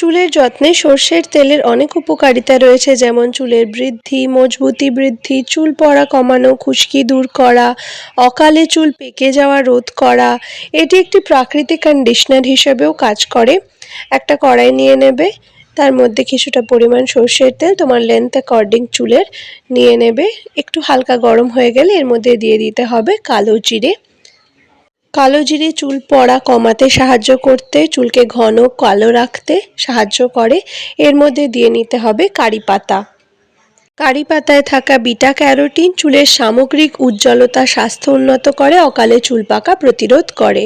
চুলের যত্নে সর্ষের তেলের অনেক উপকারিতা রয়েছে, যেমন চুলের বৃদ্ধি, মজবুতি বৃদ্ধি, চুল পড়া কমানো, খুশকি দূর করা, অকালে চুল পেকে যাওয়া রোধ করা। এটি একটি প্রাকৃতিক কন্ডিশনার হিসেবেও কাজ করে। একটা কড়াই নিয়ে নেবে, তার মধ্যে কিছুটা পরিমাণ সর্ষের তেল, তোমার লেন্থ অ্যাকর্ডিং চুলের, নিয়ে নেবে। একটু হালকা গরম হয়ে গেলে এর মধ্যে দিয়ে দিতে হবে কালো জিরে। কালো জিরে চুল পড়া কমাতে সাহায্য করতে, চুলকে ঘন কালো রাখতে সাহায্য করে। এর মধ্যে দিয়ে নিতে হবে কারি পাতা। কারি পাতায় থাকা বিটা ক্যারোটিন চুলের সামগ্রিক উজ্জ্বলতা, স্বাস্থ্য উন্নত করে, অকালে চুল পাকা প্রতিরোধ করে।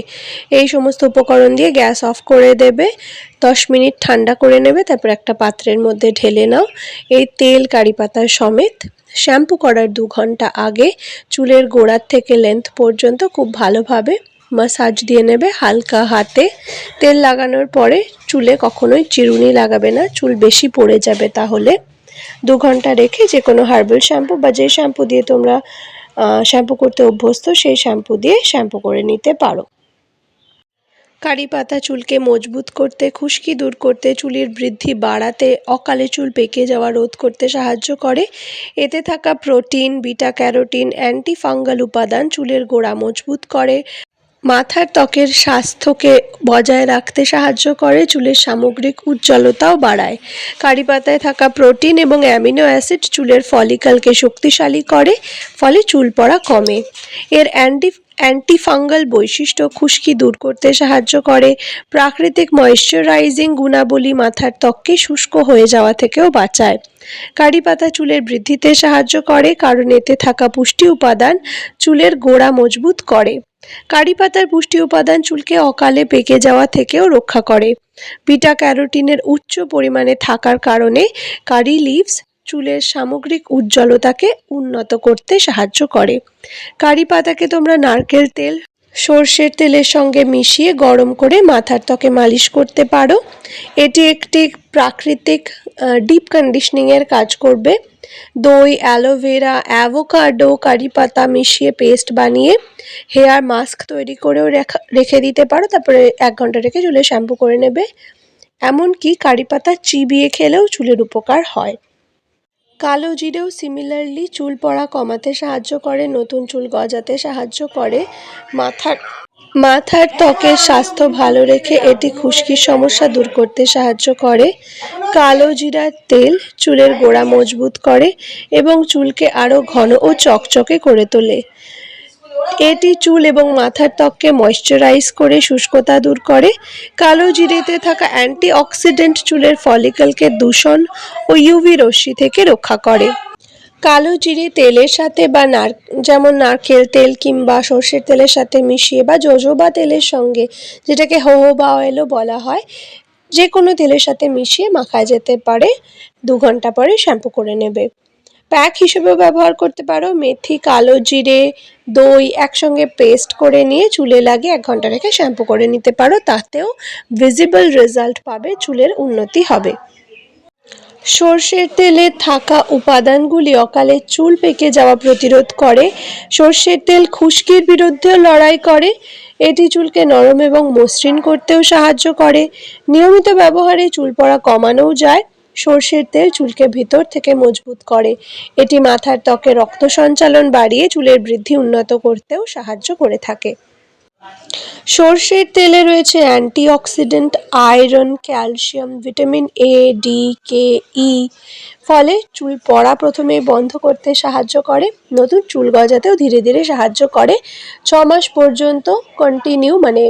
এই সমস্ত উপকরণ দিয়ে গ্যাস অফ করে দেবে, দশ মিনিট ঠান্ডা করে নেবে, তারপর একটা পাত্রের মধ্যে ঢেলে নাও। এই তেল কারি পাতার সমেত শ্যাম্পু করার দু ঘণ্টা আগে চুলের গোড়ার থেকে লেন্থ পর্যন্ত খুব ভালোভাবে মাসাজ দিয়ে নেবে হালকা হাতে। তেল লাগানোর পরে চুলে কখনোই চিরুনি লাগাবে না, চুল বেশি পড়ে যাবে তাহলে। দু ঘণ্টা রেখে যে কোনো হার্বাল শ্যাম্পু বা যে শ্যাম্পু দিয়ে তোমরা শ্যাম্পু করতে অভ্যস্ত, সেই শ্যাম্পু দিয়ে শ্যাম্পু করে নিতে পারো। কারি পাতা চুলকে মজবুত করতে, খুশকি দূর করতে, চুলের বৃদ্ধি বাড়াতে, অকালে চুল পেকে যাওয়া রোধ করতে সাহায্য করে। এতে থাকা protein, beta carotene anti fungal উপাদান চুলের গোড়া মজবুত করে। মাথার ত্বকের স্বাস্থ্যকে বজায় রাখতে সাহায্য করে, চুলের সামগ্রিক উজ্জ্বলতাও বাড়ায়। কারি পাতায় থাকা প্রোটিন এবং অ্যামিনো অ্যাসিড চুলের ফলিকালকে শক্তিশালী করে, ফলে চুল পড়া কমে। এর অ্যান্টি অ্যান্টিফাঙ্গাল বৈশিষ্ট্য খুশকি দূর করতে সাহায্য করে। প্রাকৃতিক ময়েশ্চারাইজিং গুণাবলী মাথার ত্বককে শুষ্ক হয়ে যাওয়া থেকেও বাঁচায়। কারি পাতা চুলের বৃদ্ধিতে সাহায্য করে, কারণ এতে থাকা পুষ্টি উপাদান চুলের গোড়া মজবুত করে। কারি পাতার পুষ্টি উপাদান চুলকে অকালে পেকে যাওয়া থেকেও রক্ষা করে। বিটা ক্যারোটিনের উচ্চ পরিমাণে থাকার কারণে কারি লিভস চুলের সামগ্রিক উজ্জ্বলতাকে উন্নত করতে সাহায্য করে। কারি পাতাকে তোমরা নারকেল তেল সর্ষের তেলের সঙ্গে মিশিয়ে গরম করে মাথার ত্বকে মালিশ করতে পারো। এটি একটি প্রাকৃতিক ডিপ কন্ডিশনিংয়ের কাজ করবে। দই অ্যালোভেরা অ্যাভোকাডো কারি পাতা মিশিয়ে পেস্ট বানিয়ে হেয়ার মাস্ক তৈরি করেও রেখা, রেখে দিতে পারো। তারপরে এক ঘণ্টা রেখে চুলে শ্যাম্পু করে নেবে। এমনকি কারি পাতা চিবিয়ে খেলেও চুলের উপকার হয়। কালো জিরেও সিমিলারলি চুল পড়া কমাতে সাহায্য করে, নতুন চুল গজাতে সাহায্য করে। মাথার মাথার ত্বকের স্বাস্থ্য ভালো রেখে এটি খুশকির সমস্যা দূর করতে সাহায্য করে। কালো জিরার তেল চুলের গোড়া মজবুত করে এবং চুলকে আরও ঘন ও চকচকে করে তোলে। এটি চুল এবং মাথার ত্বককে ময়শ্চারাইজ করে শুষ্কতা দূর করে। কালো জিরেতে থাকা অ্যান্টি অক্সিডেন্ট চুলের ফলিকলকে দূষণ ও ইউভি রশ্মি থেকে রক্ষা করে। কালো জিরে তেলের সাথে বা নার যেমন নারকেল তেল কিংবা সর্ষের তেলের সাথে মিশিয়ে বা জোজোবা তেলের সঙ্গে, যেটাকে হোহোবা অয়েলও বলা হয় যে কোনো তেলের সাথে মিশিয়ে মাখা যেতে পারে। দু ঘণ্টা পরে শ্যাম্পু করে নেবে। প্যাক হিসেবেও ব্যবহার করতে পারো। মেথি, কালো জিরে, দই একসঙ্গে পেস্ট করে নিয়ে চুলে লাগিয়ে এক ঘণ্টা রেখে শ্যাম্পু করে নিতে পারো। তাতেও ভিজিবল রেজাল্ট পাবে, চুলের উন্নতি হবে। সর্ষের তেলে থাকা উপাদানগুলি অকালে চুল পেকে যাওয়া প্রতিরোধ করে। সর্ষের তেল খুশকির বিরুদ্ধেও লড়াই করে। এটি চুলকে নরম এবং মসৃণ করতেও সাহায্য করে। নিয়মিত ব্যবহারে চুল পড়া কমানোও যায়। সর্ষের তেল চুলকে ভিতর থেকে মজবুত করে। এটি মাথার ত্বকে রক্ত সঞ্চালন বাড়িয়ে চুলের বৃদ্ধি উন্নত করতেও সাহায্য করে থাকে। সর্ষের তেলে রয়েছে antioxidant, iron, calcium, vitamin A D K E ফলে চুল পড়া প্রথমে বন্ধ করতে সাহায্য করে। নতুন চুল গজাতেও ধীরে ধীরে সাহায্য করে। ছ মাস পর্যন্ত কন্টিনিউ মানে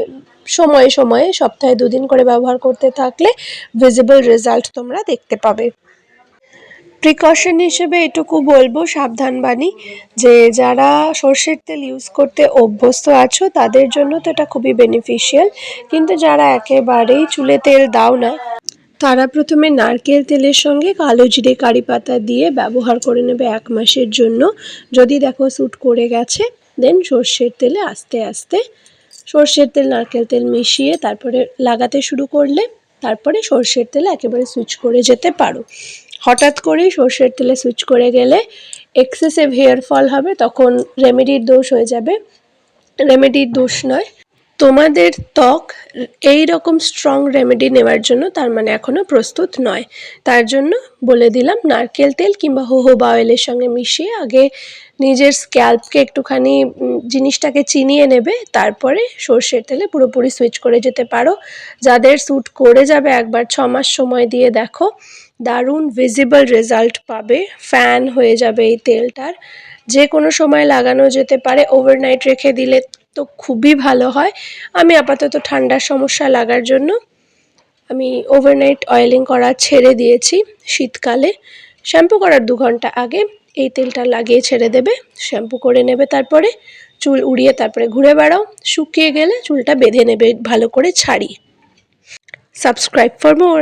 সময়ে সময়ে সপ্তাহে দুদিন করে ব্যবহার করতে থাকলে ভিজিবল রেজাল্ট তোমরা দেখতে পাবে। প্রিকশন হিসেবে এটুকু বলব সাবধান বাণী যে যারা সর্ষের তেল ইউজ করতে অভ্যস্ত আছো, তাদের জন্য তো এটা খুবই বেনিফিশিয়াল কিন্তু যারা একেবারেই চুলে তেল দাও না, তারা প্রথমে নারকেল তেলের সঙ্গে কালো জিরে কারি পাতা দিয়ে ব্যবহার করে নেবে এক মাসের জন্য। যদি দেখো স্যুট করে গেছে দেন সর্ষের তেলে আস্তে আস্তে সর্ষের তেল, নারকেল তেল মিশিয়ে তারপরে লাগাতে শুরু করলে তারপরে সর্ষের তেলে একেবারে সুইচ করে যেতে পারো। হঠাৎ করেই সর্ষের তেলে সুইচ করে গেলে এক্সেসিভ হেয়ার ফল হবে, তখন রেমেডির দোষ হয়ে যাবে। রেমেডির দোষ নয় তোমাদের ত্বক এই রকম স্ট্রং রেমেডি নেওয়ার জন্য তার মানে এখনও প্রস্তুত নয়। তার জন্য বলে দিলাম নারকেল তেল কিংবা হোহোবা অয়েলের সঙ্গে মিশিয়ে আগে নিজের স্ক্যাল্পকে একটুখানি জিনিসটাকে চিনিয়ে নেবে, তারপরে সর্ষের তেলে পুরোপুরি সুইচ করে যেতে পারো। যাদের স্যুট করে যাবে একবার ছ মাস সময় দিয়ে দেখো, দারুণ ভিজিবল রেজাল্ট পাবে ফ্যান হয়ে যাবে এই তেলটার। যে কোনো সময় লাগানো যেতে পারে ওভারনাইট রেখে দিলে তো খুবই ভালো হয়। আমি আপাতত ঠান্ডার সমস্যা লাগার জন্য আমি ওভারনাইট অয়েলিং করা ছেড়ে দিয়েছি শীতকালে। শ্যাম্পু করার দু ঘণ্টা আগে এই তেলটা লাগিয়ে ছেড়ে দেবে শ্যাম্পু করে নেবে তারপরে চুল উড়িয়ে তারপরে ঘুরে বেড়াও, শুকিয়ে গেলে চুলটা বেঁধে নেবে ভালো করে ছাড়িয়ে। Subscribe for more